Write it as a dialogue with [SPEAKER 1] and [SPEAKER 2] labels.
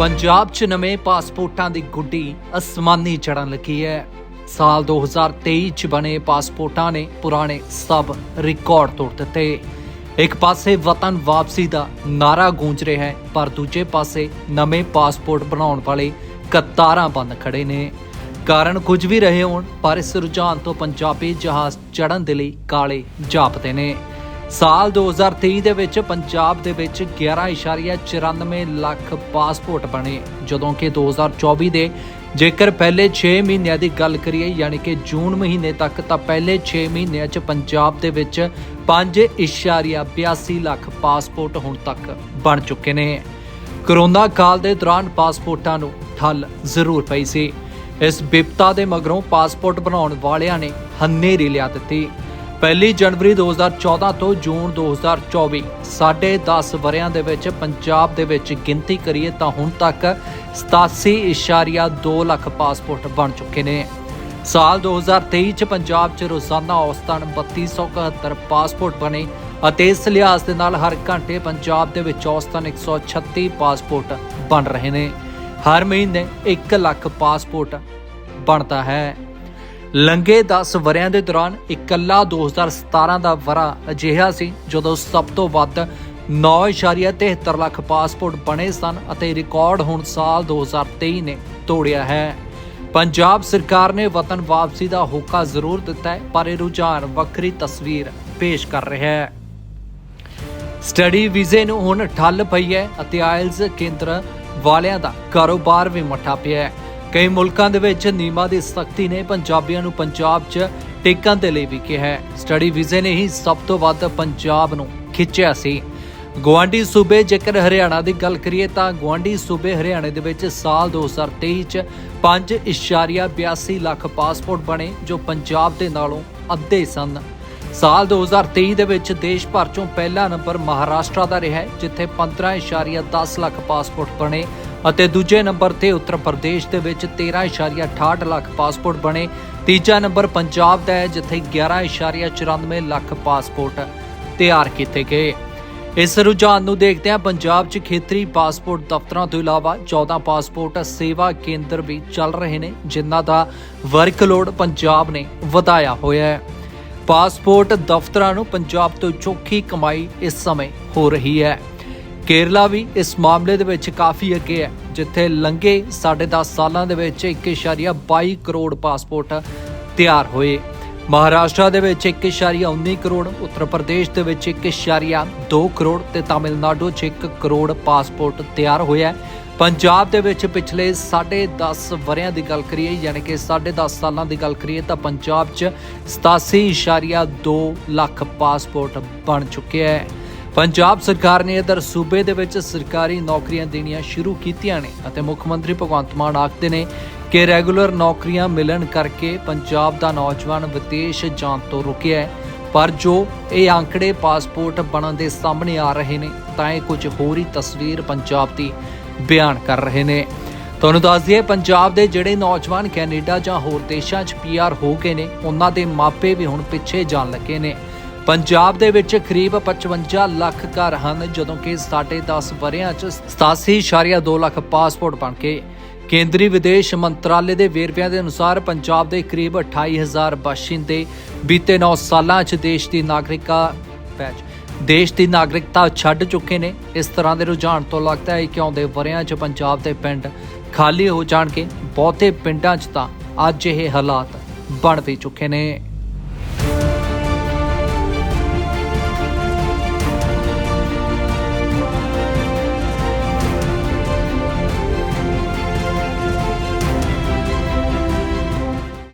[SPEAKER 1] ਪੰਜਾਬ 'ਚ ਨਵੇਂ ਪਾਸਪੋਰਟਾਂ ਦੀ ਗੁੱਡੀ ਅਸਮਾਨੀ ਚੜਨ ਲੱਗੀ ਹੈ। ਸਾਲ 2023 'ਚ ਬਣੇ ਪਾਸਪੋਰਟਾਂ ਨੇ ਪੁਰਾਣੇ ਸਭ ਰਿਕਾਰਡ ਤੋੜ ਦਿੱਤੇ। ਇੱਕ ਪਾਸੇ ਵਤਨ ਵਾਪਸੀ ਦਾ ਨਾਰਾ ਗੂੰਜ ਰਿਹਾ ਹੈ, ਪਰ ਦੂਜੇ ਪਾਸੇ ਨਵੇਂ ਪਾਸਪੋਰਟ ਬਣਾਉਣ ਵਾਲੇ ਕਤਾਰਾਂ ਬੰਨ ਖੜੇ ਨੇ। ਕਾਰਨ ਕੁਝ ਵੀ ਰਹੇ ਹੋਣ, ਪਰ ਇਸ ਰੁਝਾਨ ਤੋਂ ਪੰਜਾਬੀ ਜਹਾਜ਼ ਚੜਨ ਦੇ ਲਈ ਕਾਲੇ ਜਾਪਦੇ ਨੇ। ਸਾਲ 2023 ਦੇ ਵਿੱਚ ਪੰਜਾਬ ਦੇ ਵਿੱਚ 11.94 ਲੱਖ ਪਾਸਪੋਰਟ ਬਣੇ, ਜਦੋਂ ਕਿ 2024 ਦੇ ਜੇਕਰ ਪਹਿਲੇ 6 ਮਹੀਨਿਆਂ ਦੀ ਗੱਲ ਕਰੀਏ, ਯਾਨੀ ਕਿ ਜੂਨ ਮਹੀਨੇ ਤੱਕ, ਤਾਂ ਪਹਿਲੇ 6 ਮਹੀਨਿਆਂ 'ਚ ਪੰਜਾਬ ਦੇ ਵਿੱਚ 5.82 ਲੱਖ ਪਾਸਪੋਰਟ ਹੁਣ ਤੱਕ ਬਣ ਚੁੱਕੇ ਨੇ। ਕਰੋਨਾ ਕਾਲ ਦੇ ਦੌਰਾਨ ਪਾਸਪੋਰਟਾਂ ਨੂੰ ਠੱਲ ਜ਼ਰੂਰ ਪਈ ਸੀ। ਇਸ ਵਿਪਤਾ ਦੇ ਮਗਰੋਂ ਪਾਸਪੋਰਟ ਬਣਾਉਣ ਵਾਲਿਆਂ ਨੇ ਹਨੇਰੀ ਲਿਆ ਦਿੱਤੀ। ਪਹਿਲੀ ਜਨਵਰੀ 2014 ਤੋਂ ਜੂਨ 2024 ਸਾਢੇ 10 ਵਰਿਆਂ ਦੇ ਵਿੱਚ ਪੰਜਾਬ ਦੇ ਵਿੱਚ ਗਿਣਤੀ ਕਰੀਏ ਤਾਂ ਹੁਣ ਤੱਕ 87.2 ਲੱਖ ਪਾਸਪੋਰਟ ਬਣ ਚੁੱਕੇ ਨੇ। ਸਾਲ 2023 ਚ ਪੰਜਾਬ 'ਚ ਰੋਜ਼ਾਨਾ ਔਸਤਨ 3271 ਪਾਸਪੋਰਟ ਬਣੇ ਅਤੇ ਇਸ ਲਿਹਾਜ਼ ਦੇ ਨਾਲ ਹਰ ਘੰਟੇ ਪੰਜਾਬ ਦੇ ਵਿੱਚ ਔਸਤਨ 136 ਪਾਸਪੋਰਟ ਬਣ ਰਹੇ ਨੇ। ਹਰ ਮਹੀਨੇ 1 ਲੱਖ ਪਾਸਪੋਰਟ ਬਣਦਾ ਹੈ। ਲੰਗੇ 10 ਵਰਿਆਂ ਦੇ ਦੌਰਾਨ ਇਕੱਲਾ 2017 ਦਾ ਵਰਾ ਅਜਿਹਾ ਸੀ ਜਦੋਂ ਸਭ ਤੋਂ ਵੱਧ 9.73 ਲੱਖ ਪਾਸਪੋਰਟ ਬਣੇ ਸਨ ਅਤੇ ਰਿਕਾਰਡ ਹੁਣ ਸਾਲ 2023 ਨੇ ਤੋੜਿਆ ਹੈ। ਪੰਜਾਬ ਸਰਕਾਰ ਨੇ ਵਤਨ ਵਾਪਸੀ ਦਾ ਹੋਕਾ ਜ਼ਰੂਰ ਦਿੱਤਾ ਹੈ, ਪਰ ਇਹ ਰੁਝਾਨ ਵੱਖਰੀ ਤਸਵੀਰ ਪੇਸ਼ ਕਰ ਰਿਹਾ ਹੈ। ਸਟੱਡੀ ਵੀਜ਼ੇ ਨੂੰ ਹੁਣ ਠੱਲ ਪਈ ਹੈ ਅਤੇ ਆਇਲਸ ਕੇਂਦਰ ਵਾਲਿਆਂ ਦਾ ਕਾਰੋਬਾਰ ਵੀ ਮੱਠਾ ਪਿਆ ਹੈ। ਕਈ ਮੁਲਕਾਂ ਦੇ ਵਿੱਚ ਨਿਯਮਾਂ ਦੀ ਸਖਤੀ ਨੇ ਪੰਜਾਬੀਆਂ ਨੂੰ ਪੰਜਾਬ 'ਚ ਟਿਕਣ ਦੇ ਲਈ ਵੀ ਕਿਹਾ ਹੈ। ਸਟੱਡੀ ਵੀਜ਼ੇ ਨੇ ਹੀ ਸਭ ਤੋਂ ਵੱਧ ਪੰਜਾਬ ਨੂੰ ਖਿੱਚਿਆ ਸੀ। ਗਵਾਂਡੀ ਸੂਬੇ ਜੇਕਰ ਹਰਿਆਣਾ ਦੀ ਗੱਲ ਕਰੀਏ ਤਾਂ ਗਵਾਂਡੀ ਸੂਬੇ ਹਰਿਆਣੇ ਦੇ ਵਿੱਚ ਸਾਲ 2023 ਚ 5.82 ਲੱਖ ਪਾਸਪੋਰਟ ਬਣੇ ਜੋ ਪੰਜਾਬ ਦੇ ਨਾਲੋਂ ਅੱਧੇ ਸਨ। ਸਾਲ 2023 ਦੇ ਵਿੱਚ ਦੇਸ਼ ਭਰ ਚੋਂ ਪਹਿਲਾ ਨੰਬਰ ਮਹਾਰਾਸ਼ਟਰ ਦਾ ਰਿਹਾ ਹੈ, ਜਿੱਥੇ 15.10 ਲੱਖ ਪਾਸਪੋਰਟ ਬਣੇ ਅਤੇ ਦੂਜੇ ਨੰਬਰ ਤੇ ਉੱਤਰ ਪ੍ਰਦੇਸ਼ ਦੇ ਵਿੱਚ 13.68 ਲੱਖ ਪਾਸਪੋਰਟ ਬਣੇ। ਤੀਜਾ ਨੰਬਰ ਪੰਜਾਬ ਦਾ ਹੈ, ਜਿੱਥੇ 11.94 ਲੱਖ ਪਾਸਪੋਰਟ ਤਿਆਰ ਕੀਤੇ ਗਏ। ਇਸ ਰੁਝਾਨ ਨੂੰ ਦੇਖਦਿਆਂ ਪੰਜਾਬ 'ਚ ਖੇਤਰੀ ਪਾਸਪੋਰਟ ਦਫ਼ਤਰਾਂ ਤੋਂ ਇਲਾਵਾ 14 ਪਾਸਪੋਰਟ ਸੇਵਾ ਕੇਂਦਰ ਵੀ ਚੱਲ ਰਹੇ ਨੇ, ਜਿਨ੍ਹਾਂ ਦਾ ਵਰਕਲੋਡ ਪੰਜਾਬ ਨੇ ਵਧਾਇਆ ਹੋਇਆ ਹੈ। ਪਾਸਪੋਰਟ ਦਫ਼ਤਰਾਂ ਨੂੰ ਪੰਜਾਬ ਤੋਂ ਚੋਖੀ ਕਮਾਈ ਇਸ ਸਮੇਂ ਹੋ ਰਹੀ ਹੈ। ਕੇਰਲਾ ਵੀ ਇਸ ਮਾਮਲੇ ਦੇ ਵਿੱਚ ਕਾਫੀ ਅੱਗੇ ਹੈ, ਜਿੱਥੇ ਲੰਘੇ 10.5 ਸਾਲਾਂ ਦੇ ਵਿੱਚ 1.22 ਕਰੋੜ ਪਾਸਪੋਰਟ ਤਿਆਰ ਹੋਏ। ਮਹਾਰਾਸ਼ਟਰ ਦੇ ਵਿੱਚ 1.19 ਕਰੋੜ, ਉੱਤਰ ਪ੍ਰਦੇਸ਼ ਦੇ ਵਿੱਚ 1.2 ਕਰੋੜ ਤੇ ਤਾਮਿਲਨਾਡੂ 'ਚ 1 ਕਰੋੜ ਪਾਸਪੋਰਟ ਤਿਆਰ ਹੋਇਆ ਪੰਜਾਬ ਦੇ ਵਿੱਚ ਪਿਛਲੇ 10.5 ਵਰਿਆਂ ਦੀ ਗੱਲ ਕਰੀਏ, ਯਾਨੀ ਕਿ 10.5 ਸਾਲਾਂ ਦੀ ਗੱਲ ਕਰੀਏ ਤਾਂ ਪੰਜਾਬ 'ਚ 87.2 ਲੱਖ ਪਾਸਪੋਰਟ ਬਣ ਚੁੱਕਿਆ ਹੈ। ਪੰਜਾਬ ਸਰਕਾਰ ਨੇ ਇਧਰ ਸੂਬੇ ਦੇ ਵਿੱਚ ਸਰਕਾਰੀ ਨੌਕਰੀਆਂ ਦੇਣੀਆਂ ਸ਼ੁਰੂ ਕੀਤੀਆਂ ਨੇ ਅਤੇ ਮੁੱਖ ਮੰਤਰੀ ਭਗਵੰਤ ਮਾਨ ਆਖਦੇ ਨੇ ਕਿ ਰੈਗੂਲਰ ਨੌਕਰੀਆਂ ਮਿਲਣ ਕਰਕੇ ਪੰਜਾਬ ਦਾ ਨੌਜਵਾਨ ਵਿਦੇਸ਼ ਜਾਣ ਤੋਂ ਰੁਕਿਆ ਹੈ। ਪਰ ਜੋ ਇਹ ਆંકੜੇ ਪਾਸਪੋਰਟ ਬਣਨ ਦੇ ਸਾਹਮਣੇ ਆ ਰਹੇ ਨੇ, ਤਾਂ ਇਹ ਕੁਝ ਹੋਰ ਹੀ ਤਸਵੀਰ ਪੰਜਾਬ ਦੀ ਬਿਆਨ ਕਰ ਰਹੇ ਨੇ। ਤੁਹਾਨੂੰ ਦੱਸ ਦਈਏ, ਪੰਜਾਬ ਦੇ ਜਿਹੜੇ ਨੌਜਵਾਨ ਕੈਨੇਡਾ ਜਾਂ ਹੋਰ ਦੇਸ਼ਾਂ 'ਚ ਪੀਆਰ ਹੋ ਗਏ ਨੇ, ਉਹਨਾਂ ਦੇ ਮਾਪੇ ਵੀ ਹੁਣ ਪਿੱਛੇ ਜਾਣ ਲੱਗੇ ਨੇ। ਪੰਜਾਬ ਦੇ ਵਿੱਚ ਕਰੀਬ 55 ਲੱਖ ਘਰ ਹਨ, ਜਦੋਂ ਕਿ 10.5 ਵਰਿਆਂ 'ਚ 87.2 ਲੱਖ ਪਾਸਪੋਰਟ ਬਣ ਕੇ ਕੇਂਦਰੀ ਵਿਦੇਸ਼ ਮੰਤਰਾਲੇ ਦੇ ਵੇਰਵਿਆਂ ਦੇ ਅਨੁਸਾਰ ਪੰਜਾਬ ਦੇ ਕਰੀਬ 28000 ਬਾਸ਼ਿੰਦੇ ਬੀਤੇ 9 ਸਾਲਾਂ 'ਚ ਦੇਸ਼ ਦੀ ਨਾਗਰਿਕਤਾ ਪੈਚ ਦੇਸ਼ ਦੀ ਨਾਗਰਿਕਤਾ ਛੱਡ ਚੁੱਕੇ ਨੇ। ਇਸ ਤਰ੍ਹਾਂ ਦੇ ਰੁਝਾਨ ਤੋਂ ਲੱਗਦਾ ਹੈ ਕਿ ਆਉਂਦੇ ਵਰਿਆਂ 'ਚ ਪੰਜਾਬ ਦੇ ਪਿੰਡ ਖਾਲੀ ਹੋ ਜਾਣਗੇ। ਬਹੁਤੇ ਪਿੰਡਾਂ 'ਚ ਤਾਂ ਅੱਜ ਇਹ ਹਾਲਾਤ ਬਣ ਵੀ ਚੁੱਕੇ ਨੇ।